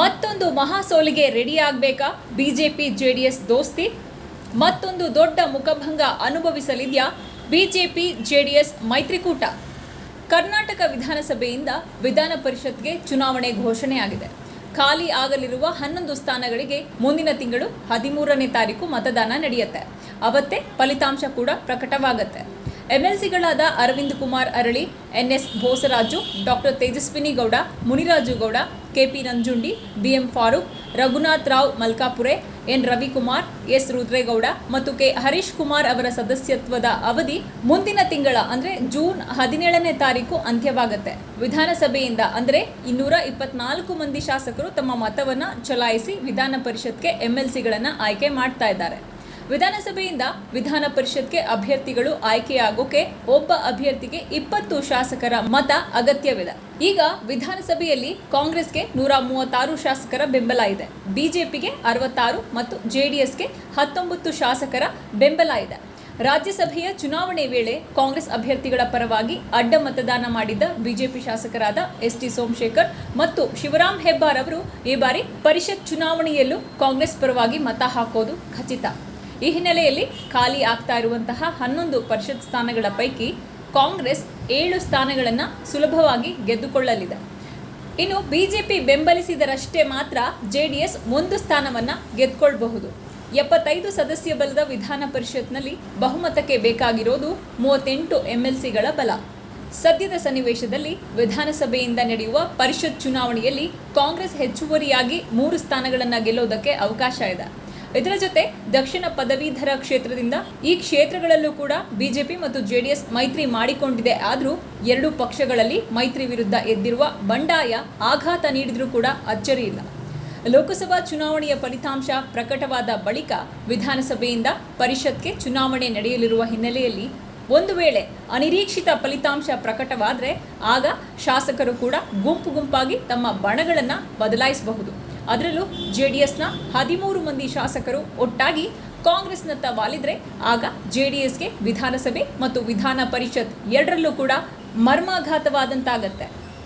ಮತ್ತೊಂದು ಮಹಾ ಸೋಲಿಗೆ ರೆಡಿ ಆಗ್ಬೇಕಾ? ಬಿಜೆಪಿ ಜೆಡಿಎಸ್ ದೋಸ್ತಿ. ಮತ್ತೊಂದು ದೊಡ್ಡ ಮುಖಭಂಗ ಅನುಭವಿಸಲಿದೆಯಾ? ಬಿಜೆಪಿ ಜೆಡಿಎಸ್ ಮೈತ್ರಿಕೂಟ. ಕರ್ನಾಟಕ ವಿಧಾನಸಭೆಯಿಂದ ವಿಧಾನ ಪರಿಷತ್ಗೆ ಚುನಾವಣೆ ಘೋಷಣೆಯಾಗಿದೆ ಖಾಲಿ ಆಗಲಿರುವ ಹನ್ನೊಂದು ಸ್ಥಾನಗಳಿಗೆ ಮುಂದಿನ ತಿಂಗಳು ಹದಿಮೂರನೇ ತಾರೀಕು ಮತದಾನ ನಡೆಯುತ್ತೆ. ಅವತ್ತೇ ಫಲಿತಾಂಶ ಕೂಡ ಪ್ರಕಟವಾಗುತ್ತೆ. ಎಂಎಲ್ಸಿಗಳಾದ Arvind Kumar Arali, NS Bhosaraju, doctor Tejaswini Gowda, Muniraju Gowda, KP Nanjundi BM Farooq, Raghunath Rao Malkapure, N Ravikumar, S Rudregowda ಮತ್ತು ಕೆ ಹರೀಶ್ ಕುಮಾರ್ ಅವರ ಸದಸ್ಯತ್ವದ ಅವಧಿ ಮುಂದಿನ ತಿಂಗಳ, ಅಂದರೆ ಜೂನ್ ಹದಿನೇಳನೇ ತಾರೀಕು ಅಂತ್ಯವಾಗುತ್ತೆ. ವಿಧಾನಸಭೆಯಿಂದ, ಅಂದರೆ ಇನ್ನೂರ ಇಪ್ಪತ್ನಾಲ್ಕು ಮಂದಿ ಶಾಸಕರು ತಮ್ಮ ಮತವನ್ನು ಚಲಾಯಿಸಿ ವಿಧಾನ ಪರಿಷತ್ಗೆ ಸಿಗಳನ್ನು ಆಯ್ಕೆ ಮಾಡ್ತಾ ಇದ್ದಾರೆ. ವಿಧಾನಸಭೆಯಿಂದ ವಿಧಾನ ಪರಿಷತ್ಗೆ ಅಭ್ಯರ್ಥಿಗಳು ಆಯ್ಕೆಯಾಗೋಕೆ ಒಬ್ಬ ಅಭ್ಯರ್ಥಿಗೆ ಇಪ್ಪತ್ತು ಶಾಸಕರ ಮತ ಅಗತ್ಯವಿದೆ. ಈಗ ವಿಧಾನಸಭೆಯಲ್ಲಿ ಕಾಂಗ್ರೆಸ್ಗೆ ನೂರ ಮೂವತ್ತಾರು ಶಾಸಕರ ಬೆಂಬಲ ಇದೆ. ಬಿಜೆಪಿಗೆ ಅರವತ್ತಾರು ಮತ್ತು ಜೆಡಿಎಸ್ಗೆ ಹತ್ತೊಂಬತ್ತು ಶಾಸಕರ ಬೆಂಬಲ ಇದೆ. ರಾಜ್ಯಸಭೆಯ ಚುನಾವಣೆ ವೇಳೆ ಕಾಂಗ್ರೆಸ್ ಅಭ್ಯರ್ಥಿಗಳ ಪರವಾಗಿ ಅಡ್ಡ ಮತದಾನ ಮಾಡಿದ್ದ ಬಿಜೆಪಿ ಶಾಸಕರಾದ ಎಸ್ ಟಿ ಸೋಮಶೇಖರ್ ಮತ್ತು ಶಿವರಾಮ್ ಹೆಬ್ಬಾರ್ ಅವರು ಈ ಬಾರಿ ಪರಿಷತ್ ಚುನಾವಣೆಯಲ್ಲೂ ಕಾಂಗ್ರೆಸ್ ಪರವಾಗಿ ಮತ ಹಾಕೋದು ಖಚಿತ. ಈ ಹಿನ್ನೆಲೆಯಲ್ಲಿ ಖಾಲಿ ಆಗ್ತಾ ಇರುವಂತಹ ಹನ್ನೊಂದು ಪರಿಷತ್ ಸ್ಥಾನಗಳ ಪೈಕಿ ಕಾಂಗ್ರೆಸ್ ಏಳು ಸ್ಥಾನಗಳನ್ನು ಸುಲಭವಾಗಿ ಗೆದ್ದುಕೊಳ್ಳಲಿದೆ. ಇನ್ನು ಬಿಜೆಪಿ ಬೆಂಬಲಿಸಿದರಷ್ಟೇ ಮಾತ್ರ ಜೆಡಿಎಸ್ ಒಂದು ಸ್ಥಾನವನ್ನು ಗೆದ್ಕೊಳ್ಬಹುದು. ಎಪ್ಪತ್ತೈದು ಸದಸ್ಯ ಬಲದ ವಿಧಾನ ಪರಿಷತ್ನಲ್ಲಿ ಬಹುಮತಕ್ಕೆ ಬೇಕಾಗಿರೋದು ಮೂವತ್ತೆಂಟು ಎಂಎಲ್ಸಿಗಳ ಬಲ. ಸದ್ಯದ ಸನ್ನಿವೇಶದಲ್ಲಿ ವಿಧಾನಸಭೆಯಿಂದ ನಡೆಯುವ ಪರಿಷತ್ ಚುನಾವಣೆಯಲ್ಲಿ ಕಾಂಗ್ರೆಸ್ ಹೆಚ್ಚುವರಿಯಾಗಿ ಮೂರು ಸ್ಥಾನಗಳನ್ನು ಗೆಲ್ಲೋದಕ್ಕೆ ಅವಕಾಶ ಇದೆ. ಇದರ ಜೊತೆ ದಕ್ಷಿಣ ಪದವೀಧರ ಕ್ಷೇತ್ರದಿಂದ ಈ ಕ್ಷೇತ್ರಗಳಲ್ಲೂ ಕೂಡ ಬಿಜೆಪಿ ಮತ್ತು ಜೆಡಿಎಸ್ ಮೈತ್ರಿ ಮಾಡಿಕೊಂಡಿದೆ. ಆದರೂ ಎರಡು ಪಕ್ಷಗಳಲ್ಲಿ ಮೈತ್ರಿ ವಿರುದ್ಧ ಎದ್ದಿರುವ ಬಂಡಾಯ ಆಘಾತ ನೀಡಿದರೂ ಕೂಡ ಅಚ್ಚರಿ ಇಲ್ಲ. ಲೋಕಸಭಾ ಚುನಾವಣೆಯ ಫಲಿತಾಂಶ ಪ್ರಕಟವಾದ ಬಳಿಕ ವಿಧಾನಸಭೆಯಿಂದ ಪರಿಷತ್ಗೆ ಚುನಾವಣೆ ನಡೆಯಲಿರುವ ಹಿನ್ನೆಲೆಯಲ್ಲಿ ಒಂದು ವೇಳೆ ಅನಿರೀಕ್ಷಿತ ಫಲಿತಾಂಶ ಪ್ರಕಟವಾದರೆ ಆಗ ಶಾಸಕರು ಕೂಡ ಗುಂಪು ಗುಂಪಾಗಿ ತಮ್ಮ ಬಣಗಳನ್ನು ಬದಲಾಯಿಸಬಹುದು. ಅದರಲ್ಲೂ ಜೆ ಡಿ ಎಸ್ನ ಹದಿಮೂರು ಮಂದಿ ಶಾಸಕರು ಒಟ್ಟಾಗಿ ಕಾಂಗ್ರೆಸ್ನತ್ತ ವಾಲಿದ್ರೆ ಆಗ ಜೆ ಡಿ ಎಸ್ಗೆ ವಿಧಾನಸಭೆ ಮತ್ತು ವಿಧಾನ ಪರಿಷತ್ ಎರಡರಲ್ಲೂ ಕೂಡ ಮರ್ಮಾಘಾತವಾದಂತಾಗತ್ತೆ.